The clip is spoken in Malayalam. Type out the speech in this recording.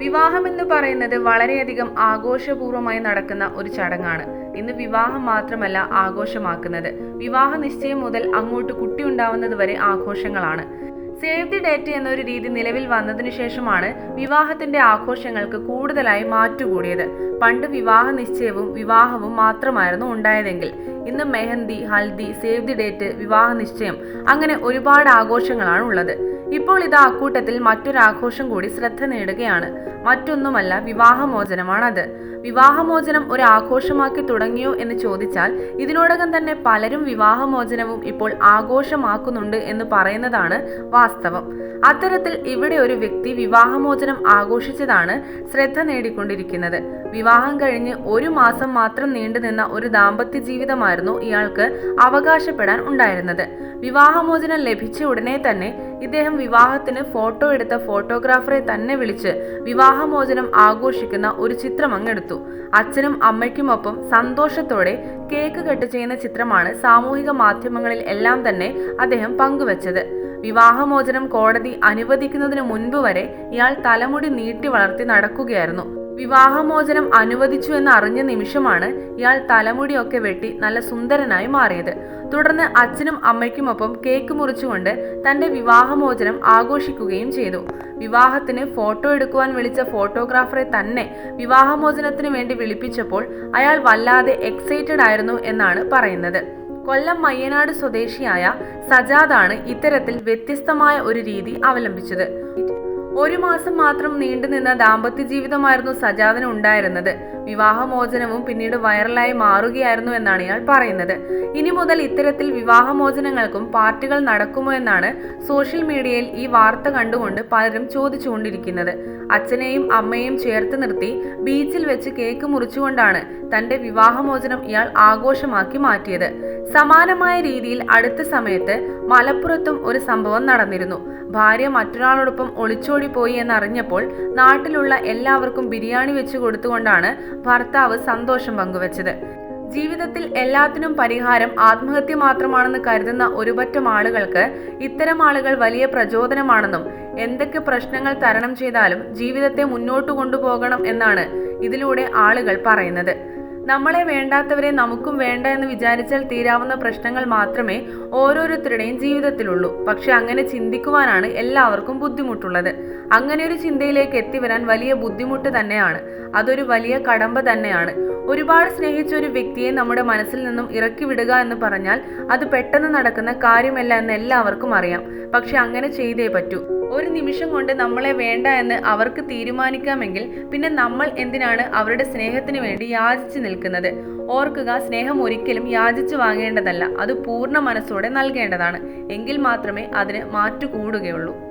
വിവാഹം എന്ന് പറയുന്നത് വളരെയധികം ആഘോഷപൂർവമായി നടക്കുന്ന ഒരു ചടങ്ങാണ്. ഇന്ന് വിവാഹം മാത്രമല്ല ആഘോഷമാക്കുന്നത്. വിവാഹ നിശ്ചയം മുതൽ അങ്ങോട്ട് കുട്ടി ഉണ്ടാവുന്നത് വരെ ആഘോഷങ്ങളാണ്. സേവ് ദി ഡേറ്റ് എന്നൊരു രീതി നിലവിൽ വന്നതിനു ശേഷമാണ് വിവാഹത്തിന്റെ ആഘോഷങ്ങൾക്ക് കൂടുതലായി മാറ്റുകൂടിയത്. പണ്ട് വിവാഹ നിശ്ചയവും വിവാഹവും മാത്രമായിരുന്നു ഉണ്ടായതെങ്കിൽ ഇന്ന് mehendi haldi save the date വിവാഹ നിശ്ചയം അങ്ങനെ ഒരുപാട് ആഘോഷങ്ങളാണ് ഉള്ളത്. ഇപ്പോൾ ഇത് അക്കൂട്ടത്തിൽ മറ്റൊരാഘോഷം കൂടി ശ്രദ്ധ നേടുകയാണ്. മറ്റൊന്നുമല്ല വിവാഹമോചനമാണത്. വിവാഹമോചനം ഒരു ആഘോഷമാക്കി തുടങ്ങിയോ എന്ന് ചോദിച്ചാൽ ഇതിനോടകം തന്നെ പലരും വിവാഹമോചനവും ഇപ്പോൾ ആഘോഷമാക്കുന്നുണ്ട് എന്ന് പറയുന്നതാണ് വാസ്തവം. അത്തരത്തിൽ ഇവിടെ ഒരു വ്യക്തി വിവാഹമോചനം ആഘോഷിച്ചതാണ് ശ്രദ്ധ നേടിക്കൊണ്ടിരിക്കുന്നത്. വിവാഹം കഴിഞ്ഞ് ഒരു മാസം മാത്രം നീണ്ടുനിന്ന ഒരു ദാമ്പത്യ ജീവിതമായിരുന്നു ഇയാൾക്ക് അവകാശപ്പെടാൻ ഉണ്ടായിരുന്നത്. വിവാഹമോചനം ലഭിച്ച ഉടനെ തന്നെ ഇദ്ദേഹം വിവാഹത്തിന് ഫോട്ടോ എടുത്ത ഫോട്ടോഗ്രാഫറെ തന്നെ വിളിച്ച് വിവാഹമോചനം ആഘോഷിക്കുന്ന ഒരു ചിത്രം അങ്ങെടുത്തു അച്ഛനും അമ്മയ്ക്കുമൊപ്പം സന്തോഷത്തോടെ കേക്ക് കട്ട് ചെയ്യുന്ന ചിത്രമാണ് സാമൂഹിക മാധ്യമങ്ങളിൽ എല്ലാം തന്നെ അദ്ദേഹം പങ്കുവച്ചത്. വിവാഹമോചനം കോടതി അനുവദിക്കുന്നതിന് മുൻപ് വരെ ഇയാൾ തലമുടി നീട്ടി വളർത്തി നടക്കുകയായിരുന്നു. വിവാഹമോചനം അനുവദിച്ചു എന്ന് അറിഞ്ഞ നിമിഷമാണ് ഇയാൾ തലമുടിയൊക്കെ വെട്ടി നല്ല സുന്ദരനായി മാറിയത്. തുടർന്ന് അച്ഛനും അമ്മയ്ക്കുമൊപ്പം കേക്ക് മുറിച്ചുകൊണ്ട് തന്റെ വിവാഹമോചനം ആഘോഷിക്കുകയും ചെയ്തു. വിവാഹത്തിന് ഫോട്ടോ എടുക്കുവാൻ വിളിച്ച ഫോട്ടോഗ്രാഫറെ തന്നെ വിവാഹമോചനത്തിന് വേണ്ടി വിളിപ്പിച്ചപ്പോൾ അയാൾ വല്ലാതെ എക്സൈറ്റഡ് ആയിരുന്നു എന്നാണ് പറയുന്നത്. കൊല്ലം മയ്യനാട് സ്വദേശിയായ സജാദാണ് ഇത്തരത്തിൽ വ്യത്യസ്തമായ ഒരു രീതി അവലംബിച്ചത്. ഒരു മാസം മാത്രം നീണ്ടുനിന്ന ദാമ്പത്യ ജീവിതമായിരുന്നു സജാദിന് ഉണ്ടായിരുന്നത്. വിവാഹമോചനവും പിന്നീട് വൈറലായി മാറുകയായിരുന്നു എന്നാണ് ഇയാൾ പറയുന്നത്. ഇനി മുതൽ ഇത്തരത്തിൽ വിവാഹമോചനങ്ങൾക്കും പാർട്ടികൾ നടക്കുമോ എന്നാണ് സോഷ്യൽ മീഡിയയിൽ ഈ വാർത്ത കണ്ടുകൊണ്ട് പലരും ചോദിച്ചുകൊണ്ടിരിക്കുന്നത്. അച്ഛനെയും അമ്മയെയും ചേർത്ത് നിർത്തി ബീച്ചിൽ വെച്ച് കേക്ക് മുറിച്ചുകൊണ്ടാണ് തന്റെ വിവാഹമോചനം ഇയാൾ ആഘോഷമാക്കി മാറ്റിയത്. സമാനമായ രീതിയിൽ അടുത്ത സമയത്ത് മലപ്പുറത്തും ഒരു സംഭവം നടന്നിരുന്നു. ഭാര്യ മറ്റൊരാളോടൊപ്പം ഒളിച്ചോടിപ്പോയി എന്നറിഞ്ഞപ്പോൾ നാട്ടിലുള്ള എല്ലാവർക്കും ബിരിയാണി വെച്ച് കൊടുത്തുകൊണ്ടാണ് ഭർത്താവ് സന്തോഷം പങ്കുവച്ചത്. ജീവിതത്തിൽ എല്ലാത്തിനും പരിഹാരം ആത്മഹത്യ മാത്രമാണെന്ന് കരുതുന്ന ഒരുപറ്റം ആളുകൾക്ക് ഇത്തരം ആളുകൾ വലിയ പ്രചോദനമാണെന്നും എന്തൊക്കെ പ്രശ്നങ്ങൾ തരണം ചെയ്താലും ജീവിതത്തെ മുന്നോട്ട് കൊണ്ടുപോകണം എന്നാണ് ഇതിലൂടെ ആളുകൾ പറയുന്നത്. നമ്മളെ വേണ്ടാത്തവരെ നമുക്കും വേണ്ട എന്ന് വിചാരിച്ചാൽ തീരാവുന്ന പ്രശ്നങ്ങൾ മാത്രമേ ഓരോരുത്തരുടെയും ജീവിതത്തിലുള്ളൂ. പക്ഷെ അങ്ങനെ ചിന്തിക്കുവാനാണ് എല്ലാവർക്കും ബുദ്ധിമുട്ടുള്ളത്. അങ്ങനെ ഒരു ചിന്തയിലേക്ക് എത്തിവരാൻ വലിയ ബുദ്ധിമുട്ട് തന്നെയാണ്. അതൊരു വലിയ കടമ്പ തന്നെയാണ്. ഒരുപാട് സ്നേഹിച്ച ഒരു വ്യക്തിയെ നമ്മുടെ മനസ്സിൽ നിന്നും ഇറക്കി വിടുക എന്ന് പറഞ്ഞാൽ അത് പെട്ടെന്ന് നടക്കുന്ന കാര്യമല്ല എന്ന് എല്ലാവർക്കും അറിയാം. പക്ഷെ അങ്ങനെ ചെയ്തേ പറ്റൂ. ഒരു നിമിഷം കൊണ്ട് നമ്മളെ വേണ്ട എന്ന് അവർക്ക് തീരുമാനിക്കാമെങ്കിൽ പിന്നെ നമ്മൾ എന്തിനാണ് അവരുടെ സ്നേഹത്തിന് വേണ്ടി യാചിച്ചു നിൽക്കുന്നത്? ഓർക്കുക സ്നേഹം ഒരിക്കലും യാചിച്ചു വാങ്ങേണ്ടതല്ല. അത് പൂർണ മനസ്സോടെ നൽകേണ്ടതാണ്. എങ്കിൽ മാത്രമേ അതിന് മാറ്റു കൂടുകയുള്ളൂ.